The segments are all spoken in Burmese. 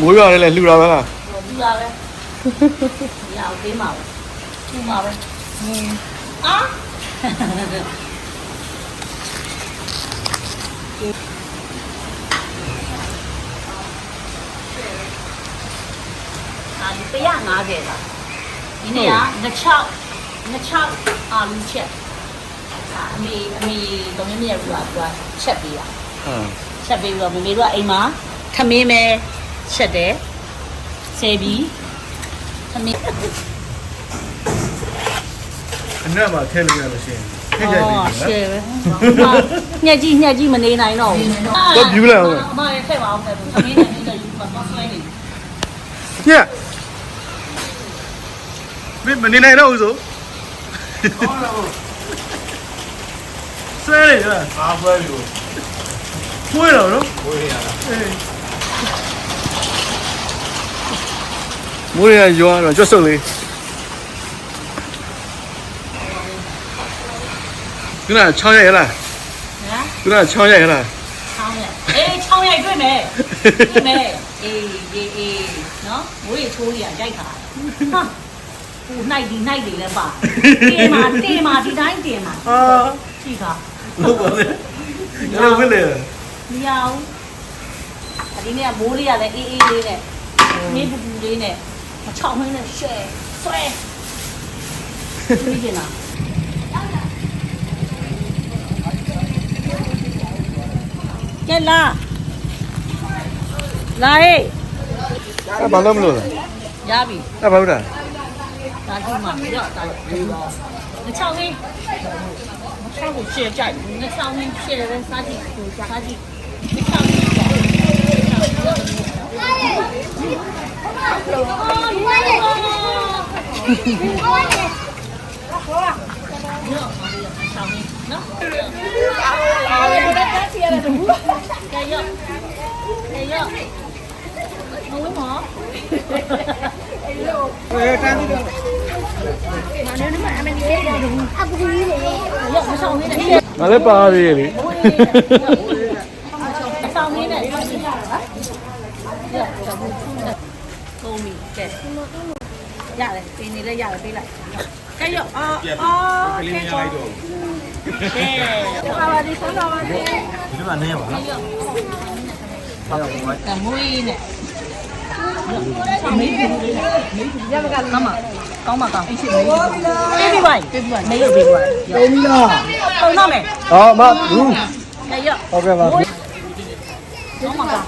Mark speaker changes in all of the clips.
Speaker 1: မိုးရွာတယ်လေလှူတာပဲလား
Speaker 2: ဒီပါပဲရအောင်ပေးမှာပဲဒီမှာပဲအာအာဒီ150လားဒီနေ့ကနှစ်ချောက်နှစ်ချောက်အာလူချက်အာအမေအမေတုံးမြမြရူကသူကချက်ပေးတာ
Speaker 1: ဟမ်
Speaker 2: ချက်ပေးပြီးတော့မမေတို့ကအိမ်မှာခမင်းပဲ ချက်တယ်ဆယ်ပြီးခမင်း
Speaker 1: အနက်မှာထည့်လို့ရလို့ရှိရင်ထည့်ကြိုက်ပြီနော်
Speaker 2: ရှယ်ပဲညက်ကြီးညက်ကြီးမနေနိုင်တော့ဘူး
Speaker 1: တော့ပြူးလိုက်အောင်
Speaker 2: အမရဲ့ထည့်ပါအောင်တဲ့ခမင်းနဲ့နေတယ်ယူပါတော့ဆွဲနေ
Speaker 1: ညက်မင်းမနေနိုင်တော့ဘူးဆိုဆွဲနေရလား
Speaker 3: အားပွဲလို့
Speaker 1: မွေးတော့နော်
Speaker 3: ဝေးရတာ
Speaker 1: မိုးရရွာတော့ကျွတ်စုပ်လေးခုနချောင်းရိုက်ရလား
Speaker 2: ဟမ်
Speaker 1: ခုနချောင်းရိုက်ရလား
Speaker 2: ချောင်းရိုက်အေးချောင်းရိုက်တွေ့မယ်တွေ့မယ်အေးအေးအေးနော်မွေးချိုးရရိုက်ခါဟာဟိုနိုင်ဒီနိုင်တွေလည်းပါတင်မာတင်မာဒီတိုင်းတင်မာ
Speaker 1: အာ
Speaker 2: ကြည့်ခါ
Speaker 1: လို့ပါလေငါဝိလေ
Speaker 2: မရဘူးအဒီနေ့ကမိုးလေးကလည်းအေးအေးလေးနဲ့မင်းပူပူလေးနဲ့ မချောင်းမင်းနဲ့ရှဲဆွဲပြီးကျင်လားကဲလာလာဟေး
Speaker 1: အဲ့ဘာလို့မလို့လဲ
Speaker 2: ရပြီ
Speaker 1: အဲ့ဘာလို့လဲ
Speaker 2: ဒါကြည့်မှာရော့ဒါရောငချောင်းဟင်းငချောင်းကိုရှဲကြိုက်ငချောင်းဟင်းရှဲတယ်စားကြည့်ကိုစားကြည့်ငချောင်းဟင်းကြိုက်နော်အာဘယ်လိုလဲစီရတယ်ဘူးကဲရောကဲရောမဝမော
Speaker 1: အေးတန်းကြည့်တော့
Speaker 2: ရောမဆောင်နေတယ်
Speaker 1: ငါလည်းပါသေးတယ်လေ
Speaker 2: ဆောင်နေတယ်ရောစီရတာရောကုန်ပြီကဲ ရတယ်ပင်နေလဲရတယ်ပေးလိုက်ကဲရောအာအာ
Speaker 3: ကလေးများလိုက်တော့
Speaker 2: ကဲပါပါဒီဆုံးတော့ပါဒီ
Speaker 3: ဒီမှာနည်းပါလား
Speaker 2: ကမွေးနဲ့မေးပြီရမကလည်းကောင်းပါကောင်းပါကောင်းအရှိမေးပြီပြေးပြီပါပြေးပြီပါမေးလို့ပြေးပြီပါ
Speaker 1: အေးမီလား
Speaker 2: ပုံတော့မယ်
Speaker 1: ဟောမဘူး
Speaker 2: ကဲရော
Speaker 1: ဟုတ်ကဲ့ပါ
Speaker 2: ကောင်းပါကောင်း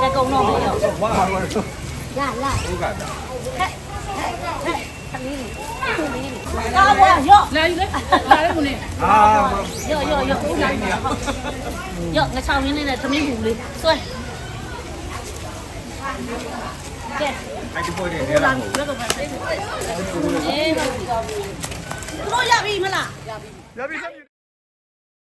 Speaker 2: ကဲကုံတော့မယ်ရော ရလာ
Speaker 3: ဟုတ်ကဲ့
Speaker 2: ဟဲ့ဟဲ့ဟဲ့သမီးလေးသမီးလေးလာလာရော့
Speaker 4: လာယူလေလာလေမနေ
Speaker 3: အာ
Speaker 2: ရော့ရော့ရော့လာရော့ငါချောင်းရင်းလေးနဲ့သမီးဘူးလေးဆွဲကဲ
Speaker 3: အဲ့ဒီပေါ်တယ်ရလာ
Speaker 2: ဘူးအေးတို့ရပြီမလားရပြီ
Speaker 1: ရပြီ